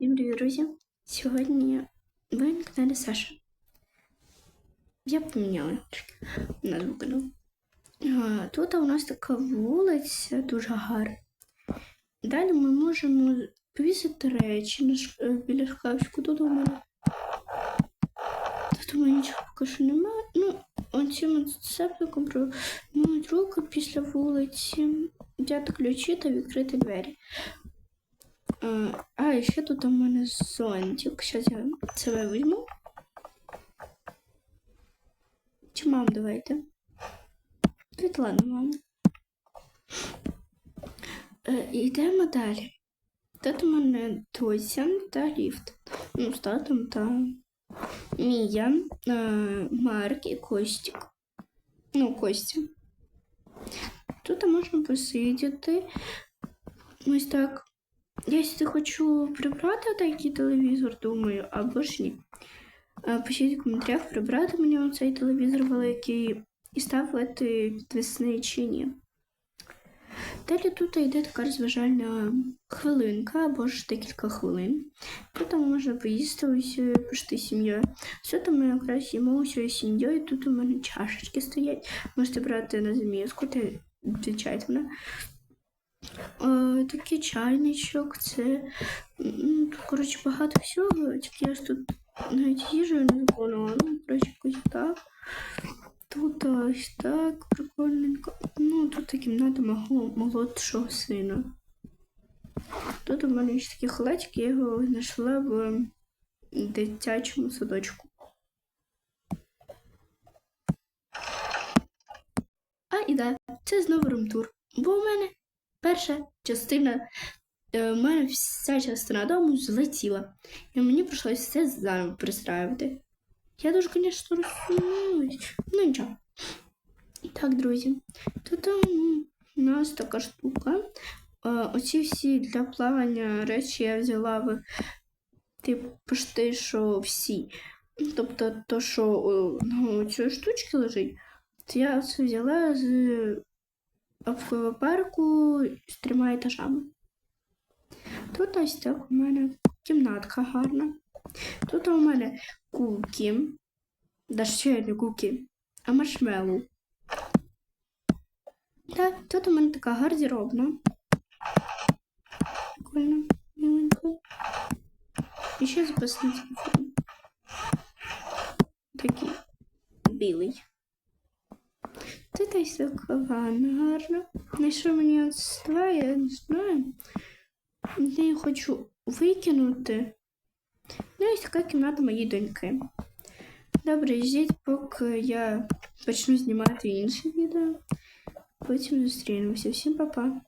Всім привіт, друзі! Сьогодні ви на каналі Саша. Я поміняла назву каналу. Тут у нас така вулиця дуже гарна. Далі ми можемо повісити речі е, біля шкафчику. Тут у мене. Тут у мене нічого поки що немає. Ну, оцим антисептиком промиють руки після вулиці, взяти ключі та відкрити двері. А, а, і ще тут у мене зонтик. Зараз я себе візьму. Чи мам давайте? Давайте, ладно, мам. Е, йдемо далі. Тут у мене Тося та ліфт. Ну, з татом та Мія, е, Марк і Костік. Ну, Костя. Тут можна посидіти. Ось так. Якщо хочу прибрати такий телевізор, думаю, або ж ні. Е, Пишіть в коментарях, прибрати мені оцей телевізор великий і ставити підвісний чи ні. Далі тут йде така розважальна хвилинка або ж декілька хвилин. Тут можна поїсти усією почти сім'єю. Все там ми якраз їмо усією сім'єю. Тут у мене чашечки стоять. Можете брати на заміску та відвічайте мене. Такий чайничок, це ну, коротше, багато всього. Тільки я ж тут навіть їжу не виконувала. Ну, коротше, якось так. Тут ось так прикольненько. Ну, тут і кімната мого молодшого сина. Тут у мене ще такі халатики, я його знайшла в дитячому садочку. А і да, це знову румтур. Бо у мене перша частина, е, у мене вся частина дому злетіла. І мені прийшлося все заново пристраювати. Я дуже, звісно, розсумуюсь. Ну нічого. Так, друзі, тут у нас така штука. Е, Оці всі для плавання речі я взяла в типу почти що всі. Тобто, то, що о, ну, цієї штучки лежить, це я це взяла з аквапарку з трьома етажами. Тут ось так у мене кімнатка гарна. Тут у мене куки. Да ще не куки, а маршмеллоу. Так, тут у мене така гардеробна. Прикольно, миленько. І ще запасний телефон. Такий білий. Тут ось така ванна гарна. На що мені відставає, я не знаю. Я її хочу викинути. Ну, ось така кімната моєї доньки. Добре, ждіть, поки я почну знімати інше відео. Потім зустрінемося. Всім па-па.